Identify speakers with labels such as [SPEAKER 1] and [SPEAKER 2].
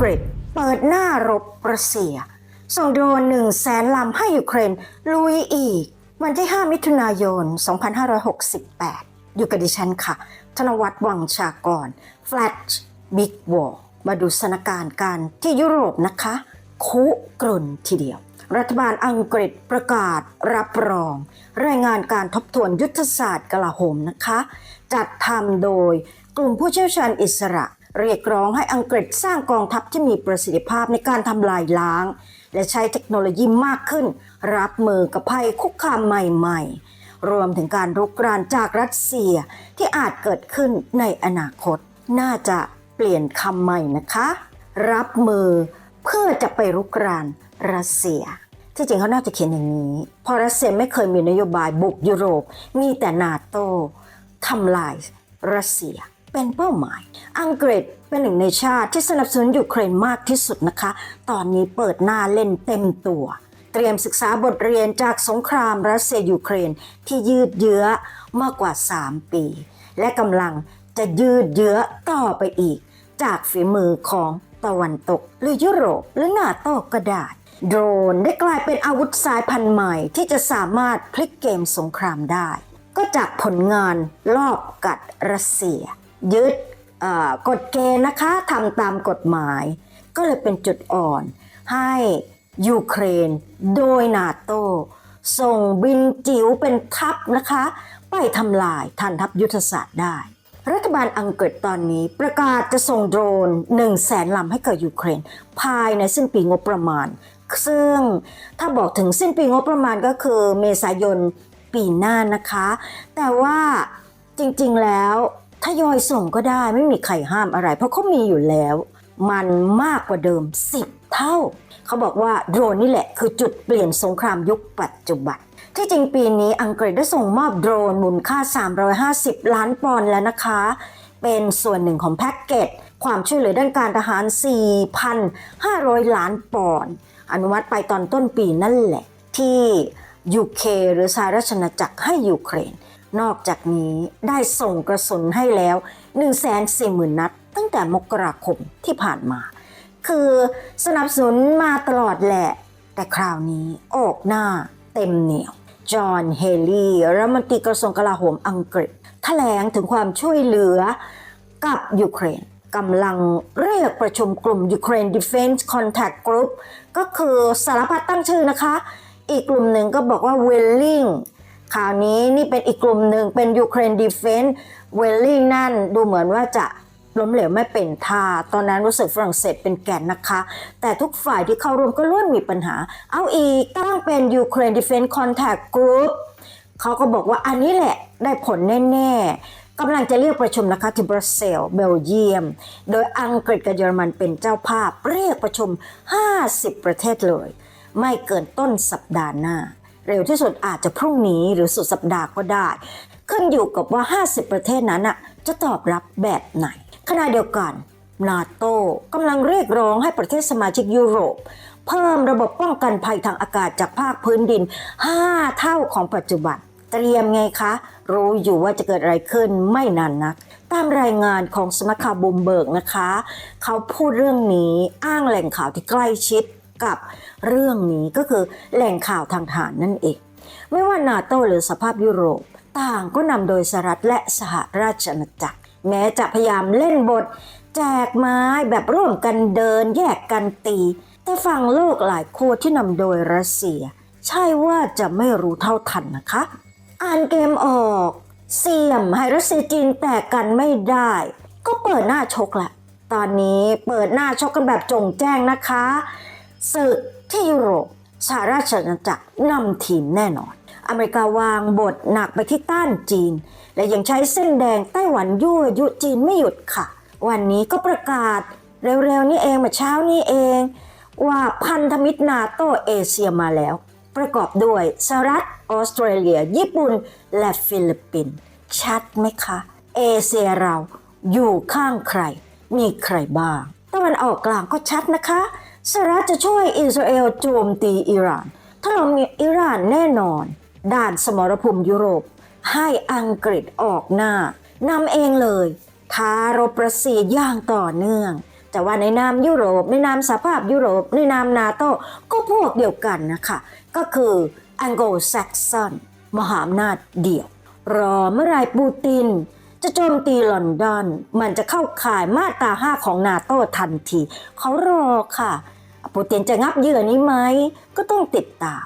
[SPEAKER 1] กฤษ เปิดหน้ารบรัสเซีย ส่งโดรนหนึ่งแสนลำให้ยูเครน ลุยอีก วันที่ 5 มิถุนายน 2568 อยู่กับดิฉันค่ะ ธนวัฒน์วังชากร Flash Big War มาดูสถานการณ์การที่ยุโรปนะคะ คุกรุ่นทีเดียว รัฐบาลอังกฤษประกาศรับรอง รายงานการทบทวนยุทธศาสตร์กลาโหมนะคะ จัดทำโดยกลุ่มผู้เชี่ยวชาญอิสระ เรียกร้องให้อังกฤษสร้างกองทัพที่มีประสิทธิภาพในการทำลายล้าง และใช้เทคโนโลยีมากขึ้น รับมือกับภัยคุกคามใหม่ ๆ รวมถึงการรุกรานจากรัสเซียที่อาจเกิดขึ้นในอนาคต น่าจะเปลี่ยนคำใหม่นะคะ รับมือเพื่อจะไปรุกรานรัสเซีย ที่จริงเขาน่าจะเขียนอย่างนี้ เพราะรัสเซียไม่เคยมีนโยบายบุกยุโรป มีแต่นาโต้ทำลายรัสเซีย เป็นเป้าหมาย อังกฤษเป็นหนึ่งในชาติที่สนับสนุนยูเครนมากที่สุดนะคะ ตอนนี้เปิดหน้าเล่นเต็มตัว เตรียมศึกษาบทเรียนจากสงครามรัสเซียยูเครนที่ยืดเยื้อมากกว่า 3 ปี และกำลังจะยืดเยื้อต่อไปอีก จากฝีมือของตะวันตก หรือยุโรปหรือนาโต้ก็ได้โดรนได้กลายเป็นอาวุธสายพันธุ์ใหม่ที่จะสามารถพลิกเกมสงครามได้ ก็จากผลงานลอบกัดรัสเซีย ยึดกฎเกณฑ์นะคะทำตามกฎหมาย ก็เลยเป็นจุดอ่อน ให้ยูเครนโดยนาโตส่งบินจิ๋วเป็นทัพนะคะ ไปทำลายทันทัพยุทธศาสตร์ได้ รัฐบาลอังกฤษตอนนี้ประกาศจะส่งโดรน1 0 0 0 0แสนลำให้กับยูเครน ภายในสิ้นปีงบประมาณ ซึ่งถ้าบอกถึงสิ้นปีงบประมาณก็คือเมษายนปีหน้านะคะ แต่ว่าจริงๆแล้ว ทยอยส่งก็ได้ไม่มีใครห้ามอะไร เพราะเขามีอยู่แล้ว มันมากกว่าเดิม 10 เท่า เขาบอกว่าโดรนนี่แหละคือจุดเปลี่ยนสงครามยุคปัจจุบันที่จริงปีนี้อังกฤษได้ส่งมอบโดรนมูลค่า 350 ล้านปอนด์แล้วนะคะ เป็นส่วนหนึ่งของแพ็กเกจความช่วยเหลือด้านการทหาร 4,500 ล้านปอนด์อนุมัติไปตอนต้นปีนั่นแหละ ที่ยูเคหรือสหราชอาณาจักรให้ยูเครน นอกจากนี้ได้ส่งกระสุนให้แล้ว 140,000 นัด ตั้งแต่มกราคมที่ผ่านมา คือสนับสนุนมาตลอดแหละ แต่คราวนี้ออกหน้าเต็มเหนียว จอห์นเฮลีรัฐมนตรีกระทรวงกลาโหมอังกฤษแถลงถึงความช่วยเหลือกับยูเครนกำลังเรียกประชุมกลุ่ม Ukraine Defense Contact Group ก็คือสารพัดตั้งชื่อนะคะ อีกกลุ่มหนึ่งก็บอกว่า Welling คราวนี้นี่เป็นอีกกลุ่มหนึ่งเป็น Ukraine Defense Welling นั่นดูเหมือนว่าจะล้มเหลวไม่เป็นท่า ตอนนั้นรู้สึกฝรั่งเศสเป็นแกนนะคะ แต่ทุกฝ่ายที่เข้าร่วมก็ล้วนมีปัญหา เอาอีกตั้งเป็น Ukraine Defense Contact Group เขาก็บอกว่าอันนี้แหละได้ผลแน่ๆกำลังจะเรียกประชุมนะคะที่บรัสเซลส์เบลเยียม โดยอังกฤษกับเยอรมันเป็นเจ้าภาพ เรียกประชุม 50 ประเทศเลย ไม่เกินต้นสัปดาห์หน้า เร็วที่สุดอาจจะพรุ่งนี้หรือสุดสัปดาห์ก็ได้ ขึ้นอยู่กับว่า 50 ประเทศนั้นน่ะจะตอบรับแบบไหน ขณะเดียวกันนาโต้กำลังเรียกร้องให้ประเทศสมาชิกยุโรป เพิ่มระบบป้องกันภัยทางอากาศจากภาคพื้นดิน 5 เท่าของปัจจุบัน เตรียมไงคะ รู้อยู่ว่าจะเกิดอะไรขึ้นไม่นานนัก ตามรายงานของสมัคข่าวบูมเบิร์กนะคะ เขาพูดเรื่องนี้อ้างแหล่งข่าวที่ใกล้ชิด กับเรื่องนี้ก็คือแหล่งข่าวทางทหารนั่นเอง ไม่ว่านาโตหรือสภาพยุโรป ต่างก็นำโดยสหรัฐและสหราชอาณาจักร แม้จะพยายามเล่นบท แจกไม้แบบร่วมกันเดินแยกกันตี แต่ฝั่งโลกหลายขั้วที่นำโดยรัสเซีย ใช่ว่าจะไม่รู้เท่าทันนะคะ อ่านเกมออกเสี่ยมให้รัสเซียจีนแตกกันไม่ได้ ก็เปิดหน้าชกละตอนนี้เปิดหน้าชกกันแบบจงแจ้งนะคะ ศึกที่ยุโรปสหราชอาณาจักรนำทีมแน่นอน อเมริกาวางบทหนักไปที่ต้านจีน และยังใช้เส้นแดงไต้หวันยั่วยุจีนไม่หยุดค่ะ วันนี้ก็ประกาศเร็วๆนี้เองเมื่อเช้านี้เอง ว่าพันธมิตรนาโตเอเชียมาแล้ว ประกอบด้วยสหรัฐออสเตรเลีย ญี่ปุ่น และฟิลิปปินส์ชัดไหมคะ เอเชียเราอยู่ข้างใคร มีใครบ้างตะวันออกกลางก็ชัดนะคะ สหรัฐจะช่วยอิสราเอลโจมตีอิหร่านถ้าเรามีอิหร่านแน่นอน ด่านสมรภูมิยุโรป ให้อังกฤษออกหน้านำเองเลยท้ารบรัสเซียอย่างต่อเนื่อง แต่ว่าในนามยุโรป ในนามสหภาพยุโรป ในนามนาโตก็พวกเดียวกันนะคะ ก็คือแองโกลแซกซอนมหาอำนาจเดี่ยว รอเมื่อไรปูติน จะโจมตีลอนดอน มันจะเข้าข่ายมาตราห้าของนาโต้ทันที เขารอค่ะ ปูตินจะงับเหยื่อนี้ไหม ก็ต้องติดตาม